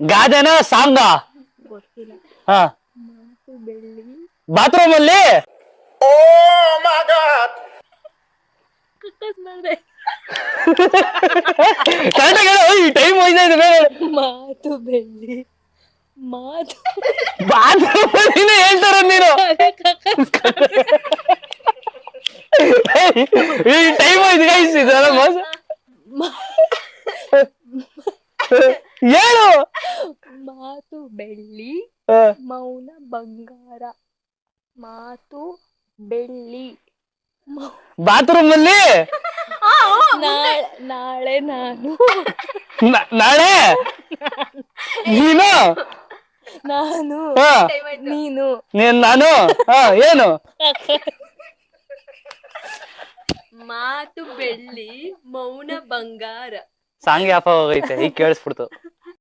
ಗಾದೆನ ಸಾಂಗ ಗೊತ್ತಿಲ್ಲ ಹಾ ಮಾತು ಬೆಳ್ಳಿ ಬಾತ್ರೂಮ್ ಅಲ್ಲಿ ಕಕ್ಕಸ್ ಮಾಡ್ದೆ ಕರೆಕ್ಟಾಗಿ ಹೇಳು ಈ ಟೈಮ್ ಹೋಯ್ತಾ ಇದೆ ಬೇಗ ಹೇಳು. ಮಾತು ಬೆಳ್ಳಿ ಮಾತು ಬಾತ್ರೂಮ್ ಅಲ್ಲಿ ಹೇಳ್ತಾರ ನೀನು ಈ ಟೈಮ್ ಹೋಯ್ತು ಗೈಸ್ ಇದೆಲ್ಲ ಮೋಸ ಹೇಳು ಮಾತು ಬೆಳ್ಳಿ ಮೌನ ಬಂಗಾರ. ಮಾತು ಬೆಳ್ಳಿ. ಬಾತ್ರೂಮ್ ಅಲ್ಲಿ? ನಾಳೆ ನಾಳೆ ನಾನು. ನಾಳೆ? ನೀನು? ನಾನು. ನೀನು. ನೀನ್ ನಾನು? ಹಾ ಏನು? ಮಾತು ಬೆಳ್ಳಿ ಮೌನ ಬಂಗಾರ. ಸಾಂಗ್ ಯಾಪ ಹೋಗೈತೆ ಈಗ ಕೇಳಿಸ್ಬಿಡ್ತು.